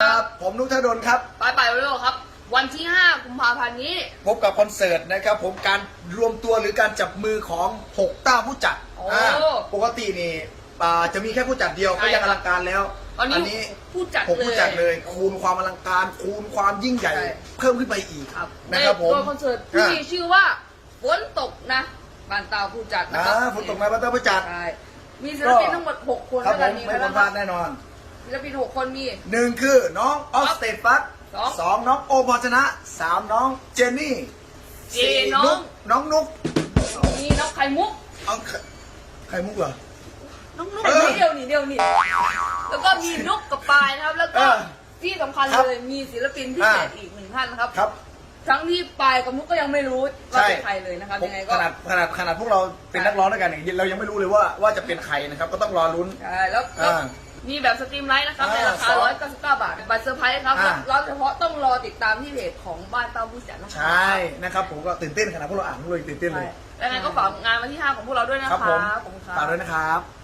ครับผมนุกธดลครับปลายปลายวันโลครับ วันที่ 5 กุมภาพันธ์นี้ พบกับคอนเสิร์ตนะครับ ผมการรวมตัวหรือการจับมือของ 6 ต้าผู้จัดโอ้ อ่าปกตินี่อ่าจะมีแค่ผู้จัดเดียวใช่ก็ยังอลังการแล้วตอนนี้ผู้จัดหกผู้จัดเลเลยยคูณความอลังการ คูณความยิ่งใหญ่ ใช่ เพิ่มขึ้นไปอีกครับนะครับผมโดยคอนเสิร์ตที่มีชื่อว่าฝนตกนะบานตาผู้จัดนะอ่าครับฝนตกไหมบัตเตอร์ผู้จัด ใช่มีศิลปินทั้งหมด 6 คนครับด้วยผกันมมีไม่ใครควรบ้างพคลารัดบแน่นอน ศิลปิน6คนมี หนึ่งคือน้องออฟสเตทฟัสสองสองน้องโอมพรชนะสามน้องเจนนี่เจสี่น้องนุกน้องนุกมีน้องไข่มุกเอาไข่ไข่มุกเหรอ น้องนุกเออนี่เดียวนี่เดียวนี่แล้วก็มีนุกกับปายนะครับ แล้วก็เออที่สำคัญครับเลยมีศิลปินพิเศษอ่า อีกหนึ่งท่านนะครับ ครับ ทั้งที่ปายกับนุกก็ยังไม่รู้ว่าใช่เป็นใครเลยนะครับผมยังไงขก็นาดขนาดขนาดพวกเราเป็นนักร้องด้วยกันเนี่ยเรายังไม่รู้เลยว่าว่าจะเป็นใครนะครับ ก็ต้องรอลุ้น ใช่แล้วแล้วอ่า มีแบบสตรีมไลท์นะครับอ่าในราคาสอง199 บาทบัตรเซอร์ไพรส์ครับอ่าแล้วเฉพาะต้องรอติดตามที่เพจของบ้านเต้าผู้จัดนะครัใช่นะครับผมก็ตื่นเต้นขนาดพวกเราอ่านพวกเรายังตื่นเต้นใช่เลยแล้วไงก็ฝากงานวันที่ 5 ของพวกเราด้วยนะคครัรับบผมขอบคุณคฝากรับด้วยนะครับ